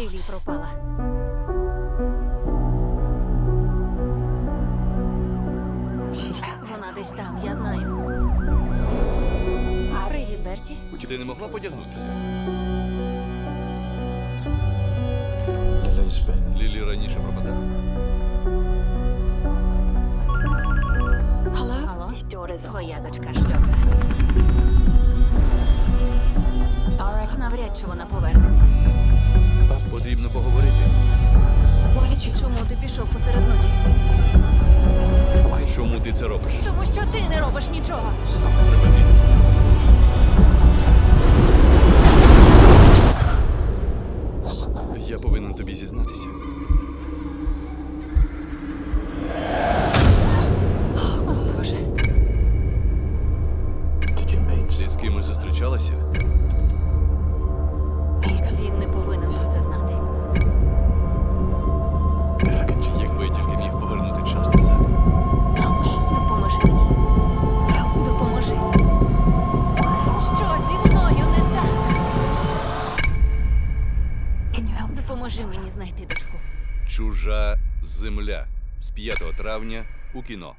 Лілі пропала. Вона десь там, я знаю. Привіт, Берті. Ти не могла подягнутися? Лілі раніше пропадала. Алло? Твоя дочка шльока. Ти це робиш? Тому що ти не робиш нічого. Припини. Я повинен тобі зізнатися. О, Боже. Ти з кимось зустрічалася? Він не повинен про це знати. Допоможи мені знайти дочку. Чужа земля з 5 травня у кіно.